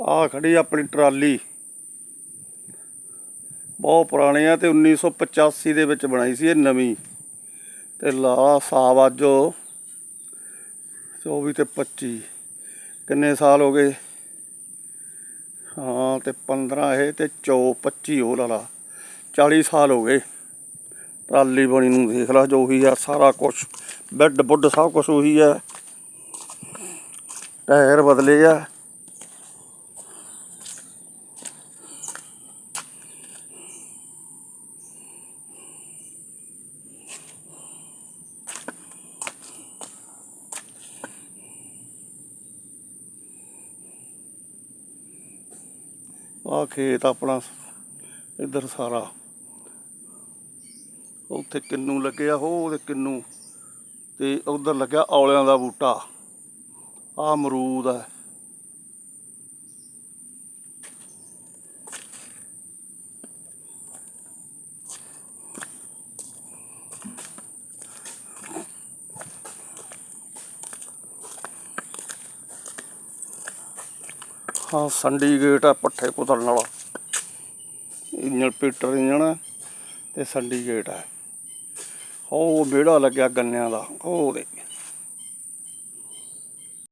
ਆ ਖੜੀ ਆਪਣੀ ਟਰਾਲੀ। ਬਹੁਤ ਪੁਰਾਣੀ ਆ ਤੇ 1985 ਦੇ ਵਿੱਚ ਬਣਾਈ ਸੀ ਇਹ ਨਵੀਂ। ਤੇ ਲਾ ਸਾਬ ਅੱਜ ਉਹ। 24 ਤੇ 25 ਕਿੰਨੇ ਸਾਲ ਹੋ ਗਏ? ਹਾਂ, ਤੇ 15 ਇਹ ਤੇ 24 25 ਉਹ ਲਾ ਲਾ। 40 ਸਾਲ ਹੋ ਗਏ। ਟਰਾਲੀ ਬਣੀ ਨੂੰ ਦੇਖ ਲਾ, ਜੋ ਹੀ ਆ, ਸਾਰਾ ਕੁਝ ਬੈੱਡ ਬੁੱਡ ਸਭ ਕੁਝ ਉਹੀ ਆ। ਟਾਇਰ ਬਦਲੇ ਆ। ਆ ਖੇਤ ਆਪਣਾ ਇੱਧਰ ਸਾਰਾ। ਉੱਥੇ ਕਿੰਨੂ ਲੱਗਿਆ, ਹੋ ਉਹਦੇ ਕਿੰਨੂ। ਤੇ ਉਧਰ ਲੱਗਿਆ ਔਲਿਆਂ ਦਾ ਬੂਟਾ। ਆ ਅਮਰੂਦ ਹੈ ਹਾਂ, ਸੰਡੀ ਗੇਟ ਆ ਪੱਠੇ ਕੁਤਰਨ ਵਾਲਾ ਇੰਜਣ ਪੀਟਰ ਇੰਜਣ ਆ ਤੇ ਸੰਡੀ ਗੇਟ ਆ। ਉਹ ਵਿਹੜਾ ਲੱਗਿਆ ਗੰਨਿਆਂ ਦਾ, ਉਹ ਦੇ।